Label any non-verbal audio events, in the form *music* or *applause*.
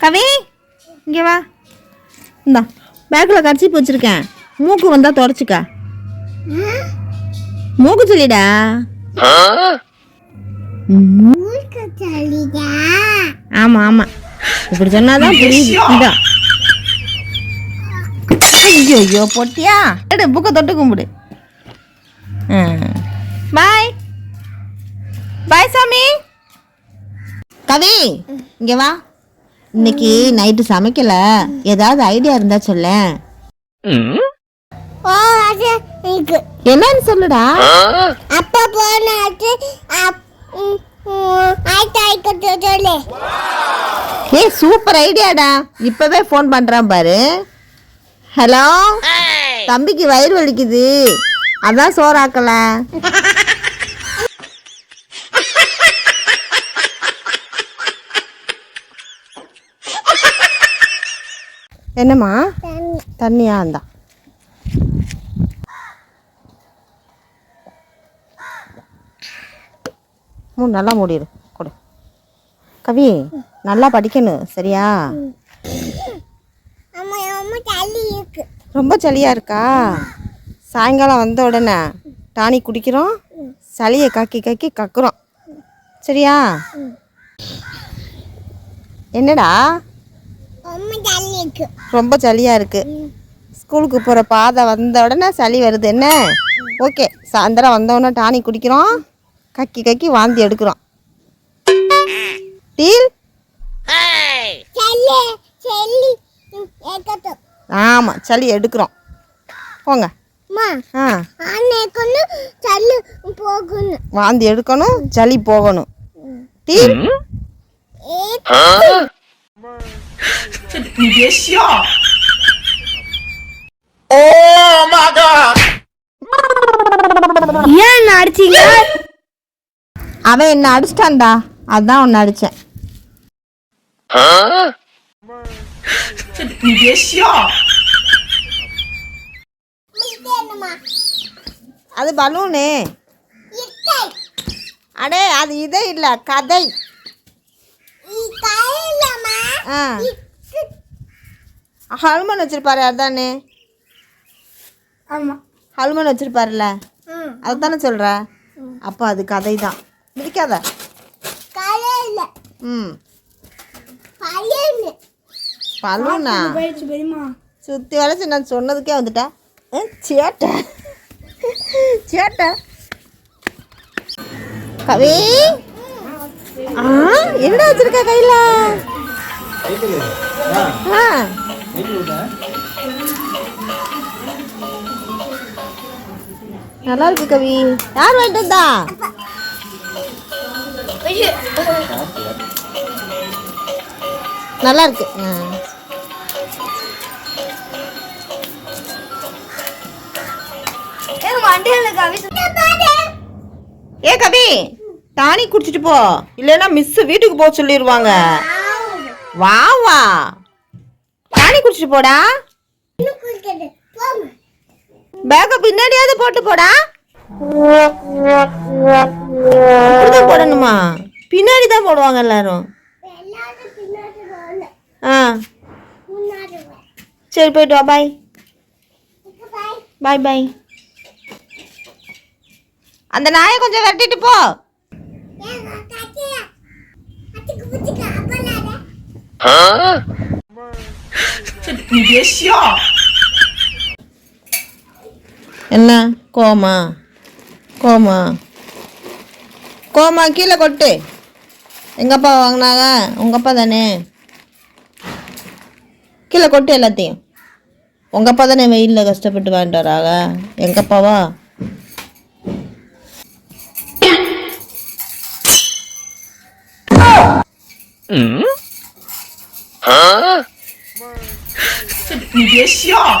கவி இங்கே வா. இந்தா பேக்கில் கரைச்சி வச்சிருக்கேன் மூக்கு வந்தால் தொடச்சிக்கா. மூக்கு சொல்லிடா. ஆமா ஆமா. இப்படி சொன்னாதான் புரியுது. இந்தா. ஐயோ ஐயோ பொட்டியா? எடு புக்கை தொட்டு கும்பிடு. பாய். பாய் சாமி. கவி இங்கே வா. இன்னைக்கு நைட்டு சமைக்கல. ஏதாவது ஐடியா இருந்தா சொல்லேன் ஓ அது இருக்கு என்னன்னு சொல்லுடா. அப்பா போனாச்சு சொல்லு. ஏய் சூப்பர் ஐடியாடா இப்பவே ஃபோன் பண்றான் பாரு. ஹலோ தம்பிக்கு வயிறு வலிக்குது. அதான் சோறாக்கல. *laughs* என்னம்மா? தண்ணியா இருந்தா? மூணு நல்லா மூடிடு கொடு. கவி நல்லா படிக்கணும் சரியா? ரொம்ப சளியா இருக்கா? சாயங்காலம் வந்த உடனே டானி குடிக்கிறோம் சளியை கக்கி கக்கி கக்குறோம். சரியா? என்னடா? இருக்கு ரொம்ப சளியா இருக்கு. ஸ்கூலுக்கு போகிற பாதை வந்த உடனே சளி வருது. என்ன? ஓகே சாயந்தரம் வந்த உடனே டானி குடிக்கிறோம். கக்கி கக்கி வாந்தி எடுக்கிறோம். டீல்? செல்லு செல்லி ஏக்கட்டும் ஆமாம் சளி எடுக்கிறோம். போங்க. அம்மா ஆ. அன்னைக்கு செல்லு போகணும். வாந்தி எடுக்கணும் சளி போகணும். டீல்? ஏ 你别笑。 ஏன் அடிச்சீங்க அவன் என்ன அடிச்சிட்டான்டா அதான் உன்னை அடித்தேன் 你别笑。 என்னம்மா அது பலூனு இட்டை அடே அது இதே இல்லை கதை கையிலம்மா ஆ. ஹனுமன் வச்சிருப்பாரு அதானே? ஆமா. ஹனுமன் வச்சிருப்பாருல்ல? அதுதானே சொல்கிற அப்போ அது கதை தான் கையில ம். பலூனா சுற்றி வளைச்சு நான் சொன்னதுக்கே வந்துட்டேன் சேட்டை. சேட்டை. கவி? ஆ என்னடா வச்சிருக்க கையில்? நல்லா இருக்கு கவி. யார் வாங்கிட்டு வந்தா? நல்லா இருக்கு ஏ கவி. டானி குடிச்சிட்டு போ. இல்லைன்னா மிஸ் வீட்டுக்கு போக சொல்லிடுவாங்க வா வா. டானி குடிச்சிட்டு போடா. பேக்க பின்னாடியாவது போட்டு போடா. இப்படிதான் போடணுமா? பின்னாடி தான் போடுவாங்க எல்லாரும். ஆ. சரி போயிட்டு வா பாய் பாய் பாய் அந்த நாயை கொஞ்சம் விரட்டிட்டு போ. 你别笑。 என்ன கோமா கோமா கோமா கீழே கொட்டு எங்கள் அப்பா வாங்கினாங்க உங்கள் அப்பா தானே கீழே கொட்டு எல்லாத்தையும் உங்கள் அப்பா தானே வெயிலில் கஷ்டப்பட்டு வாங்கிட்டு வராங்க எங்கள் அப்பாவா 你别笑。